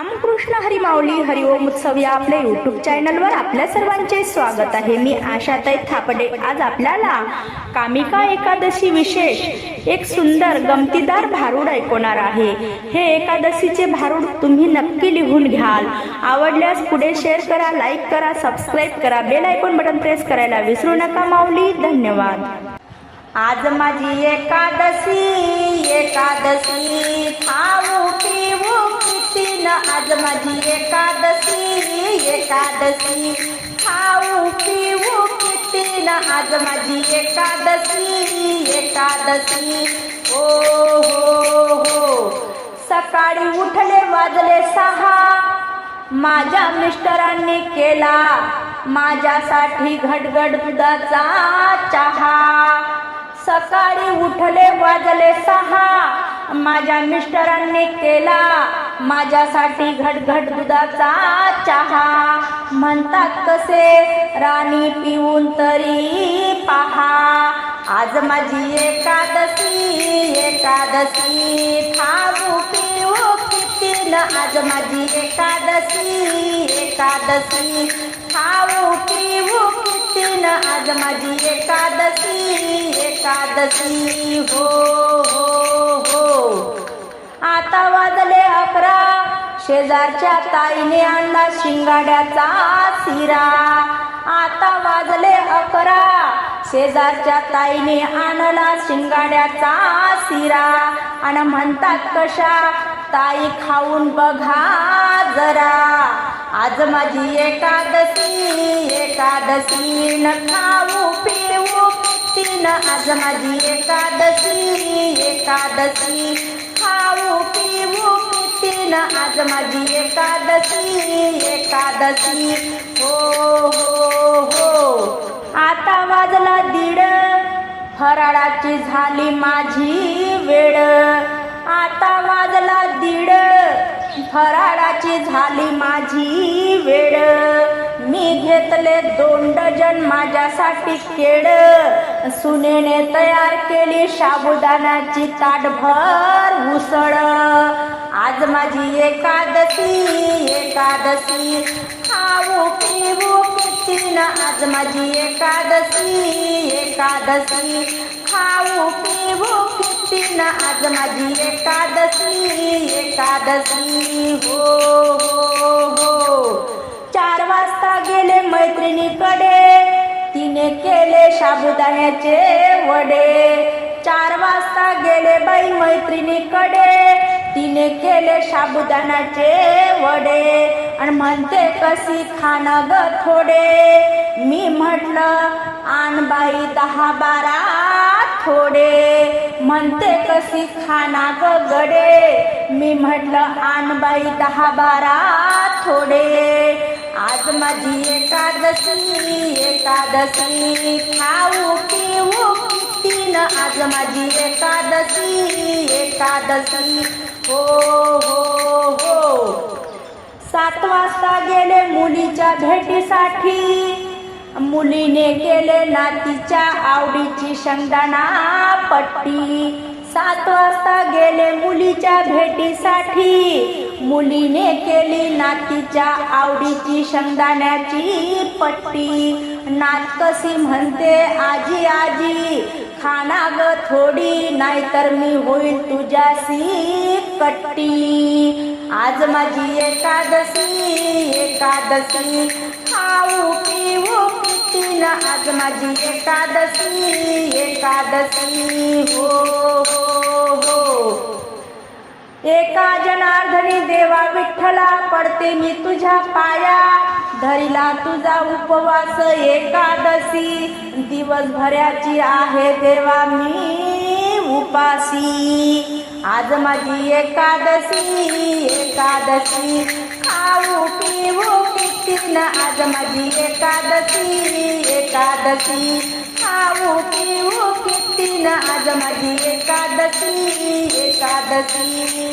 रामकृष्ण हरिमाऊली हरिओम उत्सव या आपल्या युट्यूब चॅनलवर आपल्या सर्वांचे स्वागत आहे. मी आशाताई थापडे. आज आपल्याला कामिका एकादशी विशेष एक सुंदर गमतीदार भारूड ऐकवणार आहे. हे एकादशीचे भारूड तुम्ही नक्की लिहून घ्याल. आवडल्यास पुढे शेअर करा लाईक करा सबस्क्राईब करा. बेल आयकॉन बटन प्रेस करायला विसरू नका माऊली. धन्यवाद. आज माझी एकादशी एकादशी. माझी एकादशी एकादशी. खाऊ पिऊ किती ना आज माझी एकादशी एकादशी. ओ हो हो. सकाळी उठले वाजले सहा. माझ्या मिस्टरांनी केला माझ्यासाठी घटघट दुधाचा चहा. सकाळी उठले वाजले सहा. माझ्या मिस्टरांनी केला माझ्यासाठी घटघट दुधाचा चहा. म्हणतात कसे राणी पिऊन तरी पहा. आज माझी एकादशी एकादशी. खाऊ पिऊ किती न आज माझी एकादशी एकादशी. खाऊ पिऊ किती न आज माझी एकादशी एकादशी. हो हो. आता वाजले अकरा. शेजारच्या ताईने आणला शिंगाड्याचा शिरा. आता वाजले अकरा. शेजारच्या ताईने आणला शिंगाड्याचा शिरा. आणि म्हणतात कशा? ताई खाऊन बघा जरा. आज माझी एकादशी एकादशी न खाऊ पिऊ. तीन आज माझी एकादशी एकादशी. आज माझी एकादशी एकादशी. हो हो हो. आता वाजला दीड. फराळाची झाली माझी वेळ. आता वाजला दीड. फराळाची झाली माझी वेळ. मी घेतले दोन डजन माझ्यासाठी केड. सुनेने तयार केली साबुदाण्याची ताटभर उसळ. आज माझी एकादशी एकादशी. खाऊ पिऊ किती आज माझी एकादशी एकादशी. खाऊ पिऊ किती आज माझी एकादशी एकादशी. हो हो हो. चार वाजता गेले मैत्रिणीकडे. तिने केले साबुदाण्याचे वडे. चार वाजता गेले बाई मैत्रिणीकडे. तिने केले साबुदाण्याचे वडे. आणि म्हणते कशी खाणं ग थोडे? मी म्हटलं आण बाई दहा बारा थोडे. म्हणते कशी खाना ग गडे? मी म्हटलं आण बाई दहा बारा थोडे. आज माझी एकादशी एकादशी खाऊ पिऊ. तीन आज माझी एकादशी एकादशी हो हो हो. सात वाजता गेले मुलीच्या भेटीसाठी. मुलीने केले नातीच्या आवडीची शेंगदाणा पट्टी. सात वाजता गेले मुलीच्या भेटीसाठी मुलीने केली नातीच्या आवडीची शेंगदाण्याची पट्टी. नात कशी म्हणते आजी आजी खाना ग थोडी नाहीतर मी होईल तुझ्याशी कट्टी. आज माझी एकादशी एकादशी खाऊ पिऊ किती आज माझी एकादशी एकादशी. पडते मी तुझ्या पाया. धरिला तुझा उपवास एकादशी. दिवसभराची आहे देवा मी उपासी आज माझी एकादशी एकादशी. खाऊ पिऊ किती आज माझी एकादशी एकादशी. खाऊ पिऊ किती आज माझी एकादशी एकादशी.